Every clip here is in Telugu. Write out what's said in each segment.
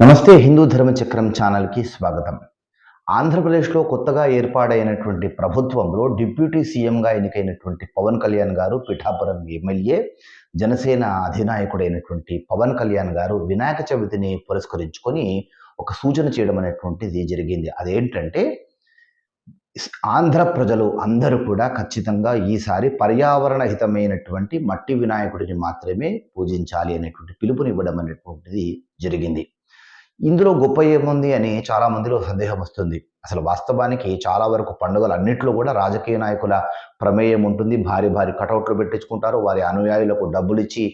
నమస్తే హిందూ ధర్మచక్రం ఛానల్కి స్వాగతం. ఆంధ్రప్రదేశ్లో కొత్తగా ఏర్పాడైనటువంటి ప్రభుత్వంలో డిప్యూటీ సీఎంగా ఎన్నికైనటువంటి పవన్ కళ్యాణ్ గారు పిఠాపురం ఎమ్మెల్యే జనసేన అధినాయకుడైనటువంటి పవన్ కళ్యాణ్ గారు వినాయక చవితిని పురస్కరించుకొని ఒక సూచన చేయడం అనేటువంటిది జరిగింది. అదేంటంటే ఆంధ్ర ప్రజలు అందరూ కూడా ఖచ్చితంగా ఈసారి పర్యావరణ హితమైనటువంటి మట్టి వినాయకుడిని మాత్రమే పూజించాలి అనేటువంటి పిలుపునివ్వడం అనేటువంటిది జరిగింది. ఇందులో గొప్ప ఏముంది అని చాలా మందిలో సందేహం వస్తుంది. అసలు వాస్తవానికి చాలా వరకు పండుగలు అన్నింటిలో కూడా రాజకీయ నాయకుల ప్రమేయం ఉంటుంది. భారీ భారీ కటౌట్లు పెట్టించుకుంటారు. వారి అనుయాయులకు డబ్బులు ఇచ్చి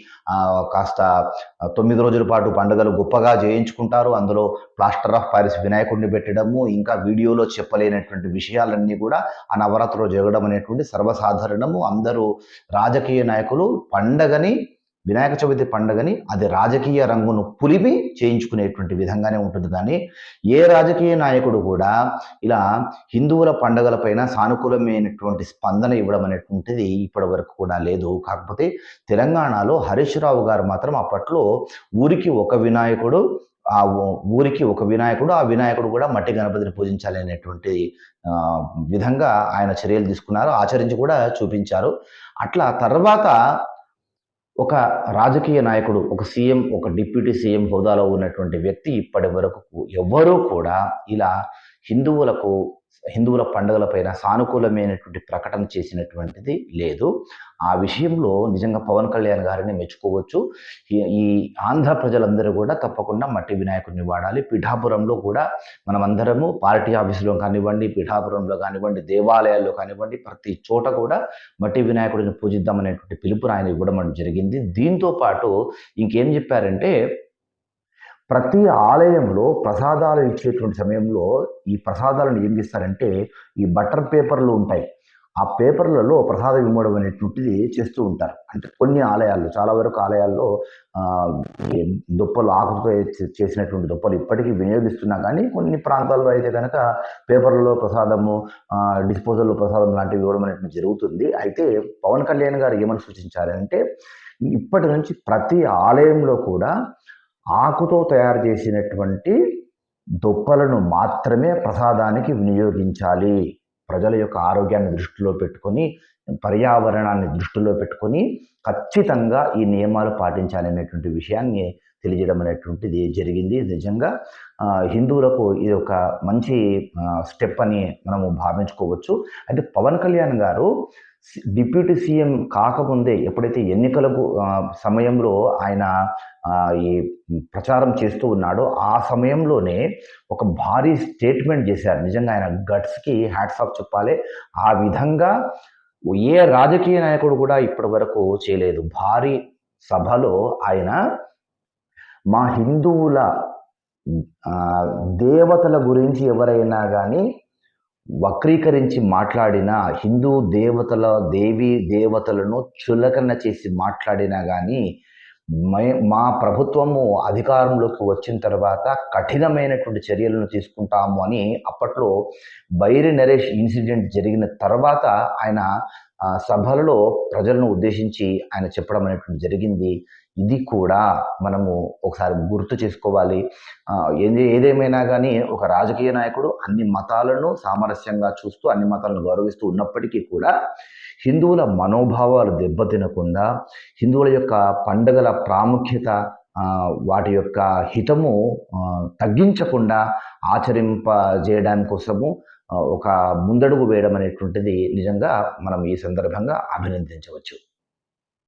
కాస్త తొమ్మిది రోజుల పాటు పండుగలు గొప్పగా చేయించుకుంటారు అందులో ప్లాస్టర్ ఆఫ్ ప్యారిస్ వినాయకుడిని పెట్టడము ఇంకా వీడియోలో చెప్పలేనటువంటి విషయాలన్నీ కూడా ఆ నవరాత్రిలో జరగడం అనేటువంటి సర్వసాధారణము. అందరూ రాజకీయ నాయకులు పండగని వినాయక చవితి పండుగని అది రాజకీయ రంగును పులిపి చేయించుకునేటువంటి విధంగానే ఉంటుంది. కానీ ఏ రాజకీయ నాయకుడు కూడా ఇలా హిందువుల పండుగలపైన సానుకూలమైనటువంటి స్పందన ఇవ్వడం అనేటువంటిది ఇప్పటి వరకు కూడా లేదు. కాకపోతే తెలంగాణలో హరీష్ రావు గారు మాత్రం అప్పట్లో ఊరికి ఒక వినాయకుడు ఆ ఊరికి ఒక వినాయకుడు ఆ వినాయకుడు కూడా మట్టి గణపతిని పూజించాలి అనేటువంటి విధంగా ఆయన చర్యలు తీసుకున్నారు. ఆచరించి కూడా చూపించారు. అట్లా తర్వాత ఒక రాజకీయ నాయకుడు ఒక సీఎం ఒక డిప్యూటీ సీఎం హోదాలో ఉన్నటువంటి వ్యక్తి ఇప్పటి వరకు ఎవ్వరూ కూడా ఇలా హిందువులకు హిందువుల పండుగలపైన సానుకూలమైనటువంటి ప్రకటన చేసినటువంటిది లేదు. ఆ విషయంలో నిజంగా పవన్ కళ్యాణ్ గారిని మెచ్చుకోవచ్చు. ఈ- ఈ ఆంధ్ర ప్రజలందరూ కూడా తప్పకుండా మట్టి వినాయకుడిని వాడాలి. పిఠాపురంలో కూడా మనమందరము పార్టీ ఆఫీసులో కానివ్వండి పిఠాపురంలో కానివ్వండి దేవాలయాల్లో కానివ్వండి ప్రతి చోట కూడా మట్టి వినాయకుడిని పూజిద్దామనేటువంటి పిలుపును ఆయన ఇవ్వడం జరిగింది. దీంతో పాటు ఇంకేం చెప్పారంటే ప్రతి ఆలయంలో ప్రసాదాలు ఇచ్చేటువంటి సమయంలో ఈ ప్రసాదాలను ఏం చేస్తారంటే ఈ బటర్ పేపర్లు ఉంటాయి. ఆ పేపర్లలో ప్రసాదం ఇవ్వడం అనేటువంటిది చేస్తూ ఉంటారు. అంటే కొన్ని ఆలయాల్లో చాలా వరకు ఆలయాల్లో దుప్పలు ఆకుతో చేసినటువంటి దుప్పలు ఇప్పటికీ వినియోగిస్తున్నా కానీ కొన్ని ప్రాంతాల్లో అయితే కనుక పేపర్లలో ప్రసాదము డిస్పోజల్లో ప్రసాదం లాంటివి ఇవ్వడం అనేటువంటి జరుగుతుంది. అయితే పవన్ కళ్యాణ్ గారు ఏమని సూచించారంటే ఇప్పటి నుంచి ప్రతి ఆలయంలో కూడా ఆకుతో తయారు చేసినటువంటి దుప్పలను మాత్రమే ప్రసాదానికి వినియోగించాలి. ప్రజల యొక్క ఆరోగ్యాన్ని దృష్టిలో పెట్టుకొని పర్యావరణాన్ని దృష్టిలో పెట్టుకొని ఖచ్చితంగా ఈ నియమాలు పాటించాలి అనేటువంటి విషయాన్ని తెలియజేయడం అనేటువంటిది జరిగింది. నిజంగా హిందువులకు ఇది ఒక మంచి స్టెప్ అని మనము భావించుకోవచ్చు. అయితే పవన్ కళ్యాణ్ గారు డిప్యూటీ సీఎం కాకముందే ఎప్పుడైతే ఎన్నికలకు సమయంలో ఆయన ఈ ప్రచారం చేస్తూ ఉన్నాడో ఆ సమయంలోనే ఒక భారీ స్టేట్మెంట్ చేశారు. నిజంగా ఆయన గట్స్కి హ్యాట్స్ ఆఫ్ చెప్పాలి. ఆ విధంగా ఏ రాజకీయ నాయకుడు కూడా ఇప్పటి వరకు చేయలేదు. భారీ సభలో ఆయన మా హిందువుల దేవతల గురించి ఎవరైనా కానీ వక్రీకరించి మాట్లాడిన హిందూ దేవతల దేవి దేవతలను చులకన చేసి మాట్లాడినా కానీ మే- మా ప్రభుత్వము అధికారంలోకి వచ్చిన తర్వాత కఠినమైనటువంటి చర్యలను తీసుకుంటాము అని అప్పట్లో బైరి నరేష్ ఇన్సిడెంట్ జరిగిన తర్వాత ఆయన సభలలో ప్రజలను ఉద్దేశించి ఆయన చెప్పడం అనేటువంటి జరిగింది. ఇది కూడా మనము ఒకసారి గుర్తు చేసుకోవాలి. ఏది ఏదేమైనా కానీ ఒక రాజకీయ నాయకుడు అన్ని మతాలను సామరస్యంగా చూస్తూ అన్ని మతాలను గౌరవిస్తూ ఉన్నప్పటికీ కూడా హిందువుల మనోభావాలు దెబ్బతినకుండా హిందువుల యొక్క పండుగల ప్రాముఖ్యత వాటి యొక్క హితము తగ్గించకుండా ఆచరింపజేయడం కోసము ఒక ముందడుగు వేయడం అనేటువంటిది నిజంగా మనం ఈ సందర్భంగా అభినందించవచ్చు.